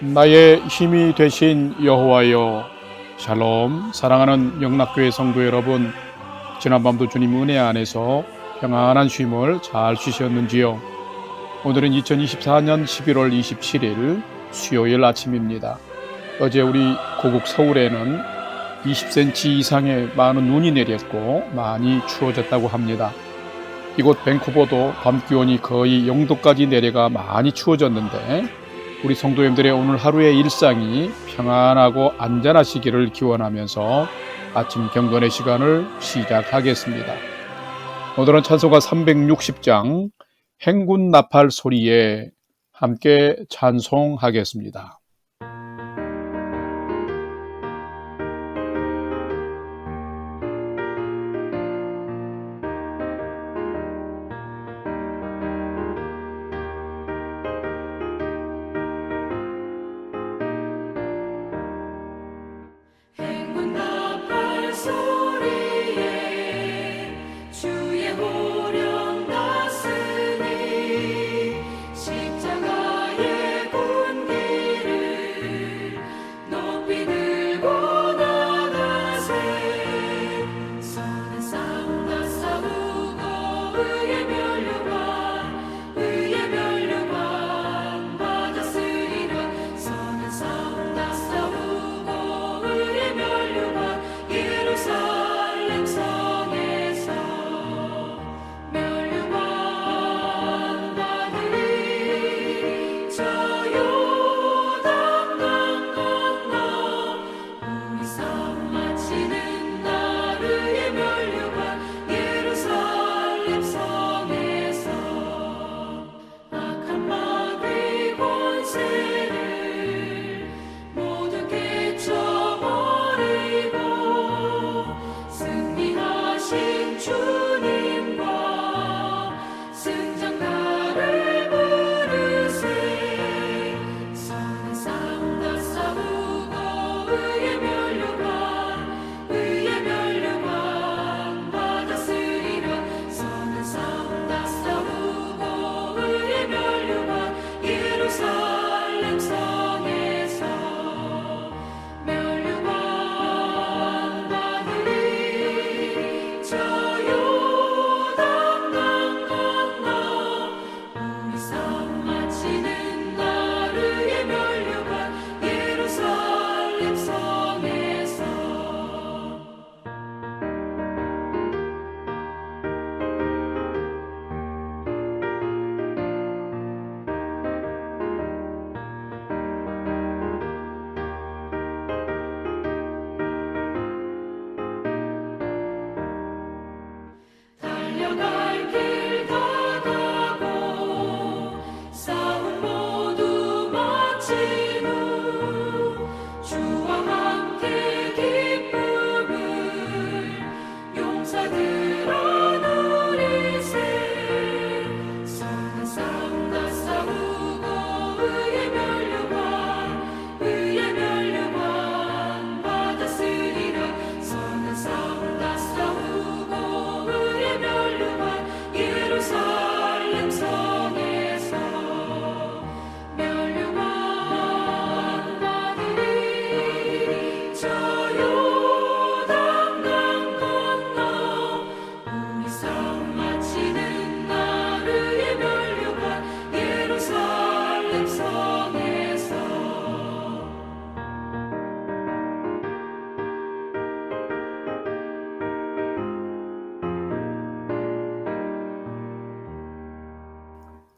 나의 힘이 되신 여호와여 샬롬. 사랑하는 영락교회 성도 여러분 지난밤도 주님 은혜 안에서 평안한 쉼을 잘 쉬셨는지요? 오늘은 2024년 11월 27일 수요일 아침입니다. 어제 우리 고국 서울에는 20cm 이상의 많은 눈이 내렸고 많이 추워졌다고 합니다. 이곳 밴쿠버도 밤 기온이 거의 0도까지 내려가 많이 추워졌는데 우리 성도님들의 오늘 하루의 일상이 평안하고 안전하시기를 기원하면서 아침 경건의 시간을 시작하겠습니다. 오늘은 찬송가 360장 행군 나팔 소리에 함께 찬송하겠습니다.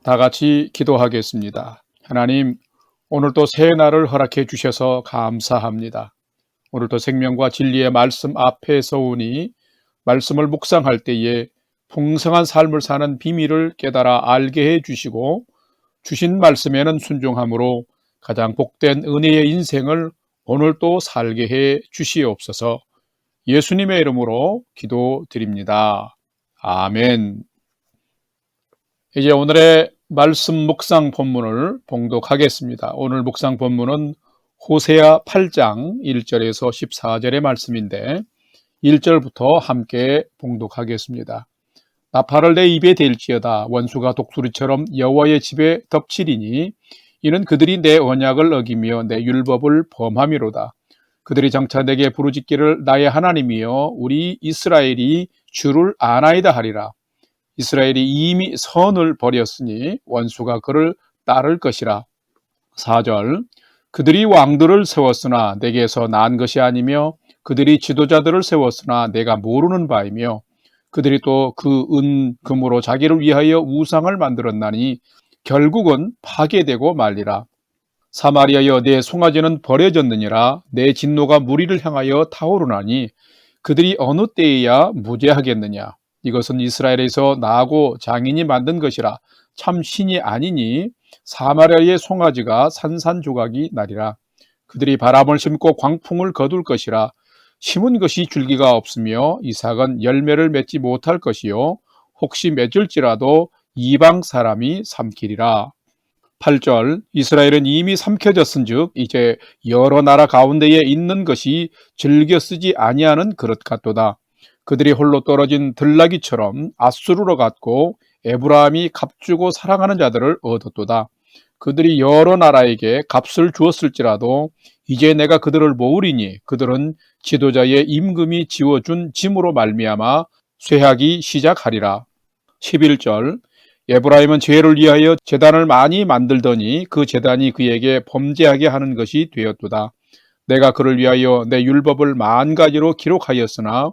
다 같이 기도하겠습니다. 하나님, 오늘도 새 날을 허락해 주셔서 감사합니다. 오늘도 생명과 진리의 말씀 앞에 서우니 말씀을 묵상할 때에 풍성한 삶을 사는 비밀을 깨달아 알게 해 주시고 주신 말씀에는 순종함으로 가장 복된 은혜의 인생을 오늘도 살게 해 주시옵소서 예수님의 이름으로 기도드립니다. 아멘. 이제 오늘의 말씀 묵상 본문을 봉독하겠습니다. 오늘 묵상 본문은 호세아 8장 1절에서 14절의 말씀인데 1절부터 함께 봉독하겠습니다. 나팔을 내 입에 댈지어다 원수가 독수리처럼 여호와의 집에 덮치리니 이는 그들이 내 언약을 어기며 내 율법을 범함이로다. 그들이 장차 내게 부르짖기를 나의 하나님이여 우리 이스라엘이 주를 아나이다 하리라. 이스라엘이 이미 선을 버렸으니 원수가 그를 따를 것이라. 4절 그들이 왕들을 세웠으나 내게서 난 것이 아니며 그들이 지도자들을 세웠으나 내가 모르는 바이며 그들이 또 그 은 금으로 자기를 위하여 우상을 만들었나니 결국은 파괴되고 말리라. 사마리아여 내 송아지는 버려졌느니라 내 진노가 무리를 향하여 타오르나니 그들이 어느 때에야 무죄하겠느냐 이것은 이스라엘에서 나고 장인이 만든 것이라 참 신이 아니니 사마리아의 송아지가 산산조각이 나리라. 그들이 바람을 심고 광풍을 거둘 것이라. 심은 것이 줄기가 없으며 이삭은 열매를 맺지 못할 것이요. 혹시 맺을지라도 이방 사람이 삼키리라. 8절 이스라엘은 이미 삼켜졌은즉 이제 여러 나라 가운데에 있는 것이 즐겨 쓰지 아니하는 그릇 같도다. 그들이 홀로 떨어진 들나귀처럼 아수르로 갔고 에브라함이 값주고 사랑하는 자들을 얻었도다. 그들이 여러 나라에게 값을 주었을지라도 이제 내가 그들을 모으리니 그들은 지도자의 임금이 지워준 짐으로 말미암아 쇠하기 시작하리라. 11절 에브라임은 죄를 위하여 재단을 많이 만들더니 그 재단이 그에게 범죄하게 하는 것이 되었도다. 내가 그를 위하여 내 율법을 만 가지로 기록하였으나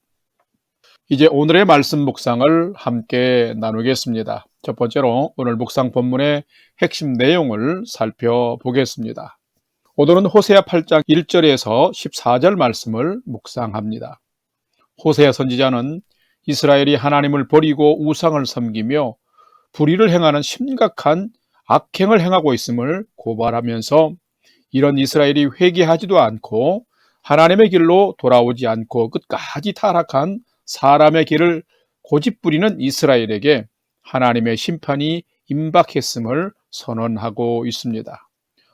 이제 오늘의 말씀 묵상을 함께 나누겠습니다. 첫 번째로 오늘 묵상 본문의 핵심 내용을 살펴보겠습니다. 오늘은 호세아 8장 1절에서 14절 말씀을 묵상합니다. 호세아 선지자는 이스라엘이 하나님을 버리고 우상을 섬기며 불의를 행하는 심각한 악행을 행하고 있음을 고발하면서 이런 이스라엘이 회개하지도 않고 하나님의 길로 돌아오지 않고 끝까지 타락한 사람의 길을 고집부리는 이스라엘에게 하나님의 심판이 임박했음을 선언하고 있습니다.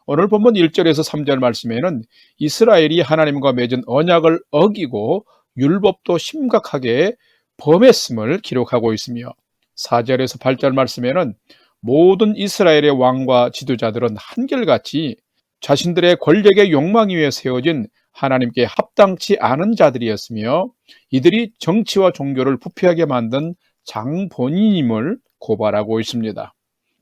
오늘 본문 1절에서 3절 말씀에는 이스라엘이 하나님과 맺은 언약을 어기고 율법도 심각하게 범했음을 기록하고 있으며 4절에서 8절 말씀에는 모든 이스라엘의 왕과 지도자들은 한결같이 자신들의 권력의 욕망 위에 세워진 하나님께 합당치 않은 자들이었으며 이들이 정치와 종교를 부패하게 만든 장본인임을 고발하고 있습니다.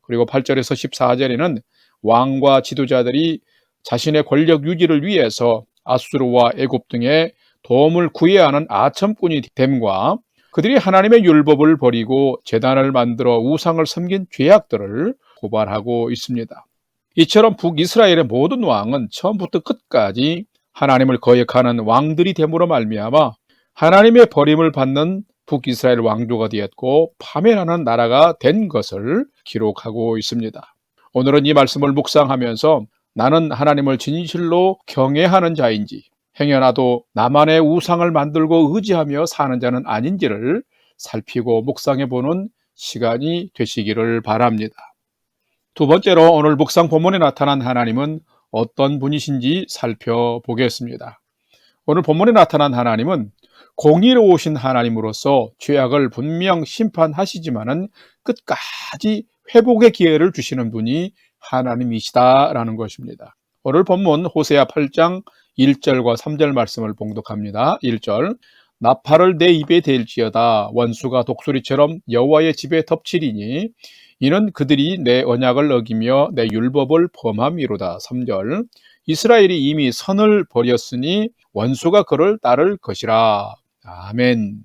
그리고 8절에서 14절에는 왕과 지도자들이 자신의 권력 유지를 위해서 아수르와 애굽 등의 도움을 구해야 하는 아첨꾼이 됨과 그들이 하나님의 율법을 버리고 재단을 만들어 우상을 섬긴 죄악들을 고발하고 있습니다. 이처럼 북이스라엘의 모든 왕은 처음부터 끝까지 하나님을 거역하는 왕들이 됨으로 말미암아 하나님의 버림을 받는 북이스라엘 왕조가 되었고 파멸하는 나라가 된 것을 기록하고 있습니다. 오늘은 이 말씀을 묵상하면서 나는 하나님을 진실로 경외하는 자인지 행여나도 나만의 우상을 만들고 의지하며 사는 자는 아닌지를 살피고 묵상해 보는 시간이 되시기를 바랍니다. 두 번째로 오늘 묵상 본문에 나타난 하나님은 어떤 분이신지 살펴보겠습니다. 오늘 본문에 나타난 하나님은 공의로우신 하나님으로서 죄악을 분명 심판하시지만은 끝까지 회복의 기회를 주시는 분이 하나님이시다라는 것입니다. 오늘 본문 호세아 8장 1절과 3절 말씀을 봉독합니다. 1절 나팔을 내 입에 댈지어다 원수가 독수리처럼 여호와의 집에 덮치리니 이는 그들이 내 언약을 어기며 내 율법을 범함이로다. 3절 이스라엘이 이미 선을 버렸으니 원수가 그를 따를 것이라. 아멘.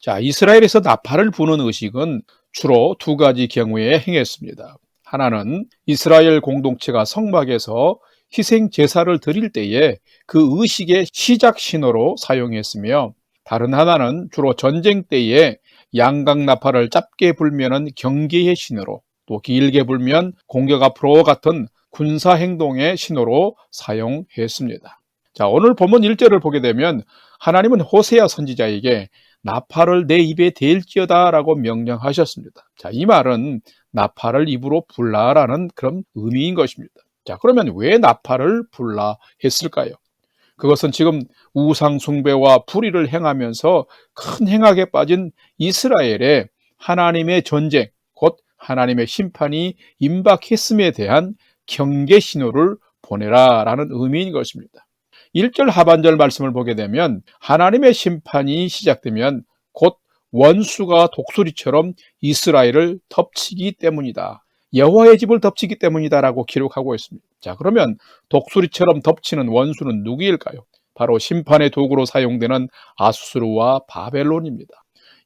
자, 이스라엘에서 나팔을 부는 의식은 주로 두 가지 경우에 행했습니다. 하나는 이스라엘 공동체가 성막에서 희생 제사를 드릴 때에 그 의식의 시작 신호로 사용했으며 다른 하나는 주로 전쟁 때에 양각 나팔을 짧게 불면은 경계의 신호로 또 길게 불면 공격 앞으로 같은 군사 행동의 신호로 사용했습니다. 자, 오늘 본문 1절을 보게 되면 하나님은 호세아 선지자에게 나팔을 내 입에 댈지어다라고 명령하셨습니다. 자, 이 말은 나팔을 입으로 불라라는 그런 의미인 것입니다. 자, 그러면 왜 나팔을 불라 했을까요? 그것은 지금 우상 숭배와 불의를 행하면서 큰 행악에 빠진 이스라엘의 하나님의 전쟁, 곧 하나님의 심판이 임박했음에 대한 경계 신호를 보내라라는 의미인 것입니다. 1절 하반절 말씀을 보게 되면 하나님의 심판이 시작되면 곧 원수가 독수리처럼 이스라엘을 덮치기 때문이다. 여호와의 집을 덮치기 때문이다라고 기록하고 있습니다. 자, 그러면 독수리처럼 덮치는 원수는 누구일까요? 바로 심판의 도구로 사용되는 아수르와 바벨론입니다.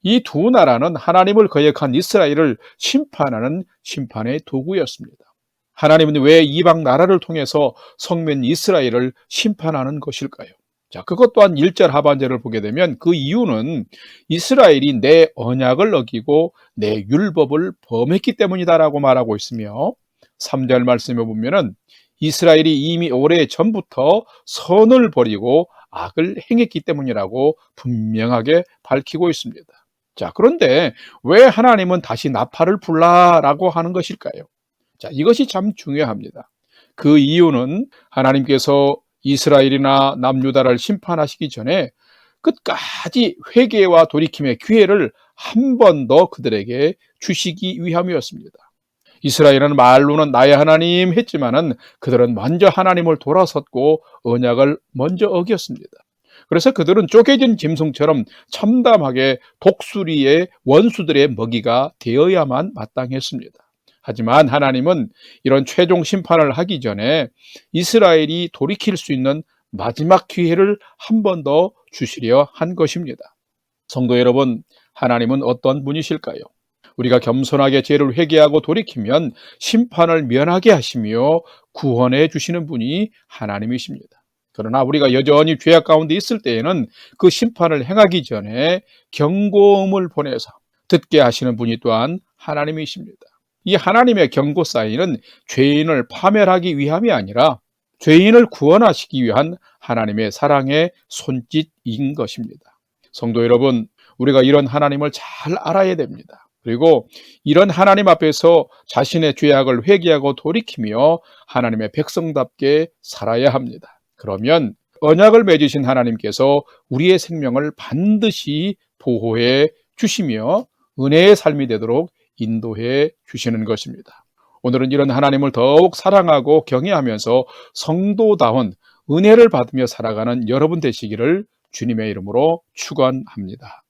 이 두 나라는 하나님을 거역한 이스라엘을 심판하는 심판의 도구였습니다. 하나님은 왜 이방 나라를 통해서 성민 이스라엘을 심판하는 것일까요? 자, 그것 또한 1절 하반절을 보게 되면 그 이유는 이스라엘이 내 언약을 어기고 내 율법을 범했기 때문이다라고 말하고 있으며 3절 말씀에 보면은 이스라엘이 이미 오래 전부터 선을 버리고 악을 행했기 때문이라고 분명하게 밝히고 있습니다. 자, 그런데 왜 하나님은 다시 나팔을 불라라고 하는 것일까요? 자, 이것이 참 중요합니다. 그 이유는 하나님께서 이스라엘이나 남유다를 심판하시기 전에 끝까지 회개와 돌이킴의 기회를 한 번 더 그들에게 주시기 위함이었습니다. 이스라엘은 말로는 나의 하나님 했지만은 그들은 먼저 하나님을 돌아섰고 언약을 먼저 어겼습니다. 그래서 그들은 쪼개진 짐승처럼 참담하게 독수리의 원수들의 먹이가 되어야만 마땅했습니다. 하지만 하나님은 이런 최종 심판을 하기 전에 이스라엘이 돌이킬 수 있는 마지막 기회를 한 번 더 주시려 한 것입니다. 성도 여러분, 하나님은 어떤 분이실까요? 우리가 겸손하게 죄를 회개하고 돌이키면 심판을 면하게 하시며 구원해 주시는 분이 하나님이십니다. 그러나 우리가 여전히 죄악 가운데 있을 때에는 그 심판을 행하기 전에 경고음을 보내서 듣게 하시는 분이 또한 하나님이십니다. 이 하나님의 경고 사인은 죄인을 파멸하기 위함이 아니라 죄인을 구원하시기 위한 하나님의 사랑의 손짓인 것입니다. 성도 여러분, 우리가 이런 하나님을 잘 알아야 됩니다. 그리고 이런 하나님 앞에서 자신의 죄악을 회개하고 돌이키며 하나님의 백성답게 살아야 합니다. 그러면 언약을 맺으신 하나님께서 우리의 생명을 반드시 보호해 주시며 은혜의 삶이 되도록 인도해 주시는 것입니다. 오늘은 이런 하나님을 더욱 사랑하고 경외하면서 성도다운 은혜를 받으며 살아가는 여러분 되시기를 주님의 이름으로 축원합니다.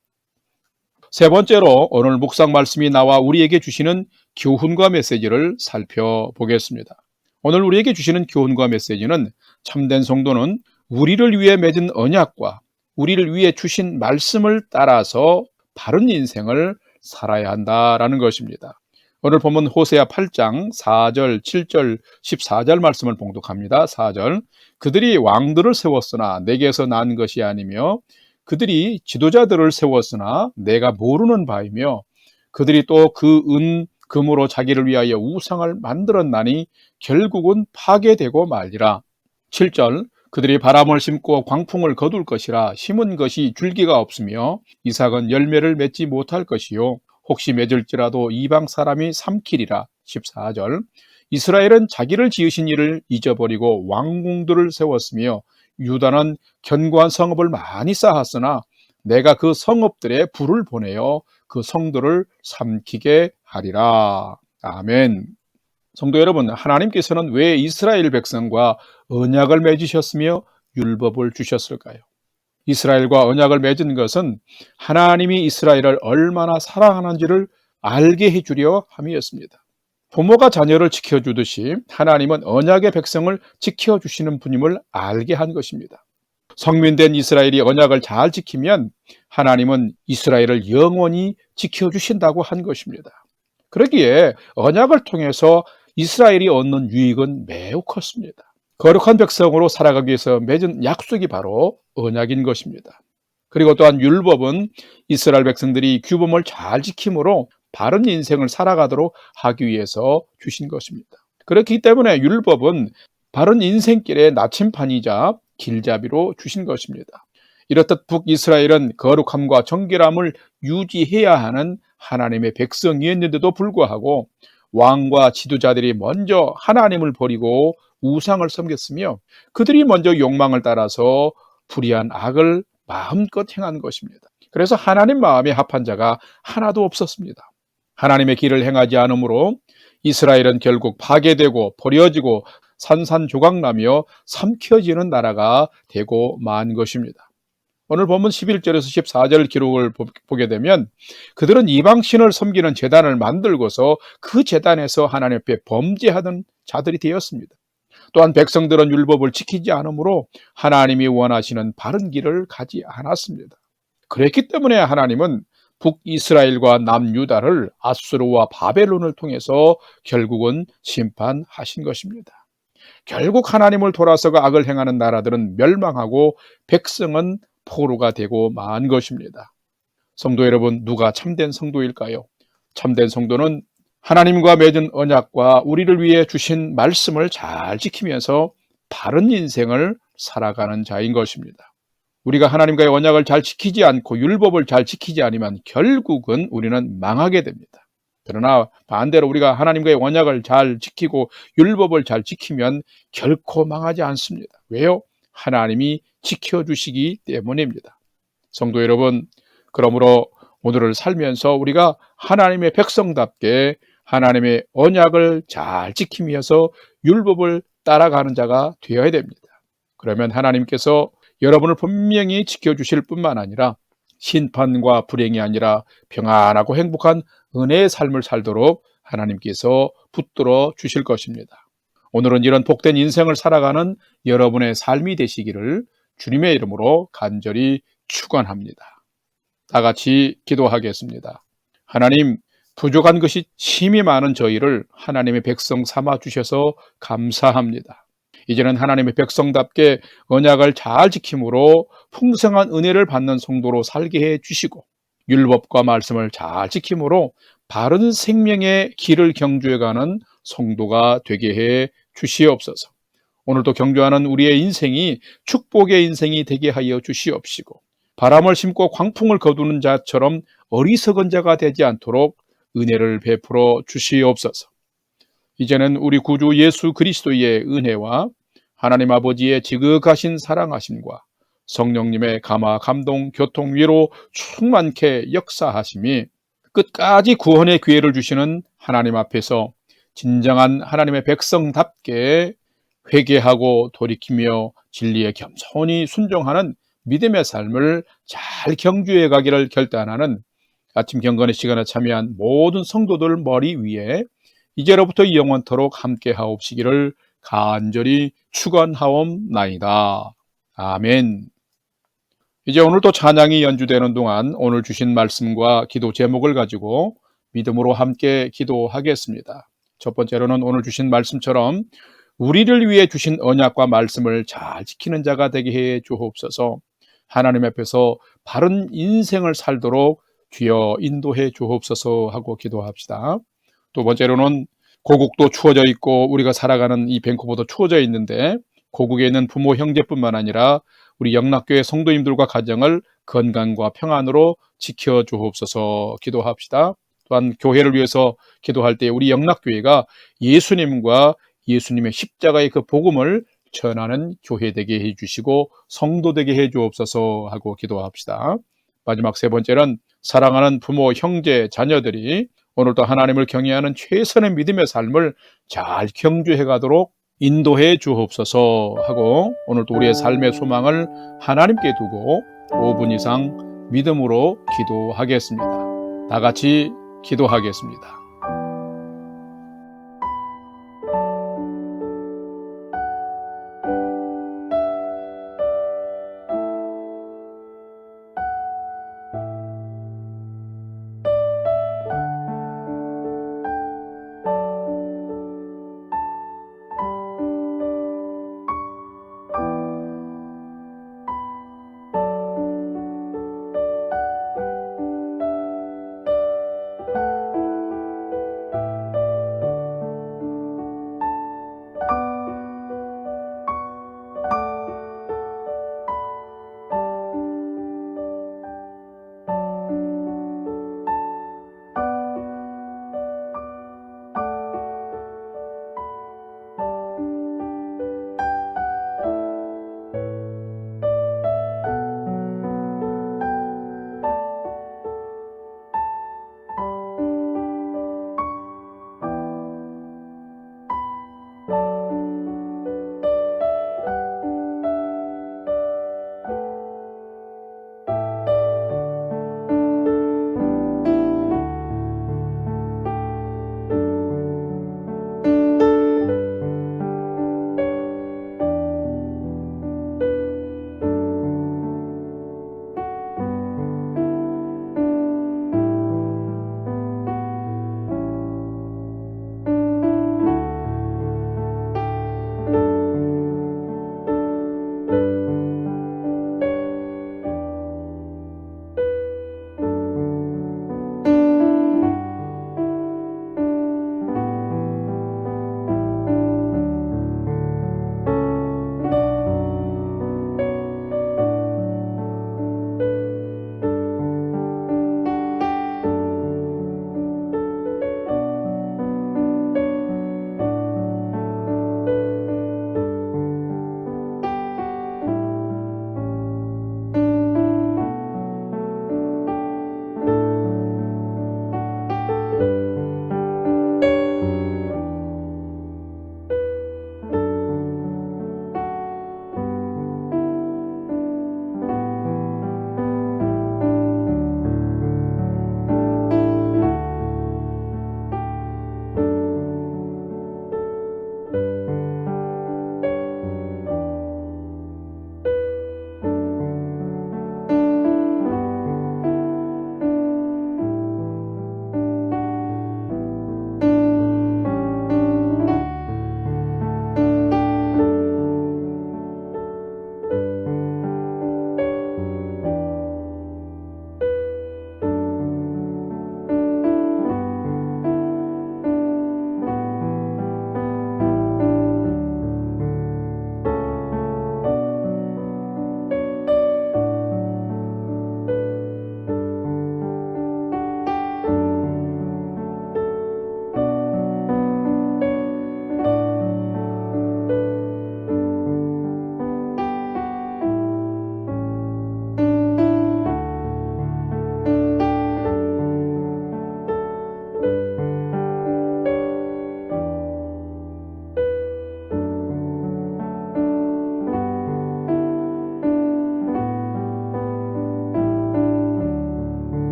세 번째로 오늘 묵상 말씀이 나와 우리에게 주시는 교훈과 메시지를 살펴보겠습니다. 오늘 우리에게 주시는 교훈과 메시지는 참된 성도는 우리를 위해 맺은 언약과 우리를 위해 주신 말씀을 따라서 바른 인생을 살아야 한다라는 것입니다. 오늘 보면 호세아 8장 4절, 7절, 14절 말씀을 봉독합니다. 4절. 그들이 왕들을 세웠으나 내게서 난 것이 아니며 그들이 지도자들을 세웠으나 내가 모르는 바이며 그들이 또 그 은, 금으로 자기를 위하여 우상을 만들었나니 결국은 파괴되고 말리라. 7절. 그들이 바람을 심고 광풍을 거둘 것이라 심은 것이 줄기가 없으며 이삭은 열매를 맺지 못할 것이요 혹시 맺을지라도 이방 사람이 삼키리라 14절 이스라엘은 자기를 지으신 이를 잊어버리고 왕궁들을 세웠으며 유다는 견고한 성읍을 많이 쌓았으나 내가 그 성읍들에 불을 보내어 그 성들을 삼키게 하리라. 아멘. 성도 여러분, 하나님께서는 왜 이스라엘 백성과 언약을 맺으셨으며 율법을 주셨을까요? 이스라엘과 언약을 맺은 것은 하나님이 이스라엘을 얼마나 사랑하는지를 알게 해주려 함이었습니다. 부모가 자녀를 지켜주듯이 하나님은 언약의 백성을 지켜주시는 분임을 알게 한 것입니다. 성민된 이스라엘이 언약을 잘 지키면 하나님은 이스라엘을 영원히 지켜주신다고 한 것입니다. 그러기에 언약을 통해서 이스라엘이 얻는 유익은 매우 컸습니다. 거룩한 백성으로 살아가기 위해서 맺은 약속이 바로 언약인 것입니다. 그리고 또한 율법은 이스라엘 백성들이 규범을 잘 지킴으로 바른 인생을 살아가도록 하기 위해서 주신 것입니다. 그렇기 때문에 율법은 바른 인생길의 나침판이자 길잡이로 주신 것입니다. 이렇듯 북이스라엘은 거룩함과 정결함을 유지해야 하는 하나님의 백성이었는데도 불구하고 왕과 지도자들이 먼저 하나님을 버리고 우상을 섬겼으며 그들이 먼저 욕망을 따라서 불의한 악을 마음껏 행한 것입니다. 그래서 하나님 마음에 합한 자가 하나도 없었습니다. 하나님의 길을 행하지 않으므로 이스라엘은 결국 파괴되고 버려지고 산산조각나며 삼켜지는 나라가 되고 만 것입니다. 오늘 본문 11절에서 14절 기록을 보- 보게 되면 그들은 이방신을 섬기는 재단을 만들고서 그 재단에서 하나님 앞에 범죄하던 자들이 되었습니다. 또한 백성들은 율법을 지키지 않으므로 하나님이 원하시는 바른 길을 가지 않았습니다. 그랬기 때문에 하나님은 북이스라엘과 남유다를 아수르와 바벨론을 통해서 결국은 심판하신 것입니다. 결국 하나님을 돌아서가 악을 행하는 나라들은 멸망하고 백성은 포로가 되고 만 것입니다. 성도 여러분, 누가 참된 성도일까요? 참된 성도는 하나님과 맺은 언약과 우리를 위해 주신 말씀을 잘 지키면서 바른 인생을 살아가는 자인 것입니다. 우리가 하나님과의 언약을 잘 지키지 않고 율법을 잘 지키지 않으면 결국은 우리는 망하게 됩니다. 그러나 반대로 우리가 하나님과의 언약을 잘 지키고 율법을 잘 지키면 결코 망하지 않습니다. 왜요? 하나님이 지켜주시기 때문입니다. 성도 여러분, 그러므로 오늘을 살면서 우리가 하나님의 백성답게 하나님의 언약을 잘 지키면서 율법을 따라가는 자가 되어야 됩니다. 그러면 하나님께서 여러분을 분명히 지켜주실 뿐만 아니라 심판과 불행이 아니라 평안하고 행복한 은혜의 삶을 살도록 하나님께서 붙들어 주실 것입니다. 오늘은 이런 복된 인생을 살아가는 여러분의 삶이 되시기를 주님의 이름으로 간절히 축원합니다. 다 같이 기도하겠습니다. 하나님, 부족한 것이 심히 많은 저희를 하나님의 백성 삼아 주셔서 감사합니다. 이제는 하나님의 백성답게 언약을 잘 지킴으로 풍성한 은혜를 받는 성도로 살게 해 주시고 율법과 말씀을 잘 지킴으로 바른 생명의 길을 경주해 가는 성도가 되게 해 주시옵소서. 오늘도 경주하는 우리의 인생이 축복의 인생이 되게 하여 주시옵시고 바람을 심고 광풍을 거두는 자처럼 어리석은 자가 되지 않도록 은혜를 베풀어 주시옵소서. 이제는 우리 구주 예수 그리스도의 은혜와 하나님 아버지의 지극하신 사랑하심과 성령님의 감화, 감동, 교통, 위로 충만케 역사하심이 끝까지 구원의 기회를 주시는 하나님 앞에서 진정한 하나님의 백성답게 회개하고 돌이키며 진리에 겸손히 순종하는 믿음의 삶을 잘 경주해 가기를 결단하는 아침 경건의 시간에 참여한 모든 성도들 머리 위에 이제로부터 영원토록 함께 하옵시기를 간절히 축원하옵나이다. 아멘. 이제 오늘 또 찬양이 연주되는 동안 오늘 주신 말씀과 기도 제목을 가지고 믿음으로 함께 기도하겠습니다. 첫 번째로는 오늘 주신 말씀처럼 우리를 위해 주신 언약과 말씀을 잘 지키는 자가 되게 해 주옵소서. 하나님 앞에서 바른 인생을 살도록 주여 인도해 주옵소서 하고 기도합시다. 두 번째로는 고국도 추워져 있고 우리가 살아가는 이 밴쿠버도 추워져 있는데 고국에 있는 부모 형제뿐만 아니라 우리 영락교회 성도님들과 가정을 건강과 평안으로 지켜 주옵소서 기도합시다. 또한 교회를 위해서 기도할 때 우리 영락교회가 예수님과 예수님의 십자가의 그 복음을 전하는 교회 되게 해 주시고 성도 되게 해 주옵소서 하고 기도합시다. 마지막 세 번째는 사랑하는 부모, 형제, 자녀들이 오늘도 하나님을 경외하는 최선의 믿음의 삶을 잘 경주해 가도록 인도해 주옵소서 하고 오늘도 우리의 삶의 소망을 하나님께 두고 5분 이상 믿음으로 기도하겠습니다. 다 같이 기도하겠습니다.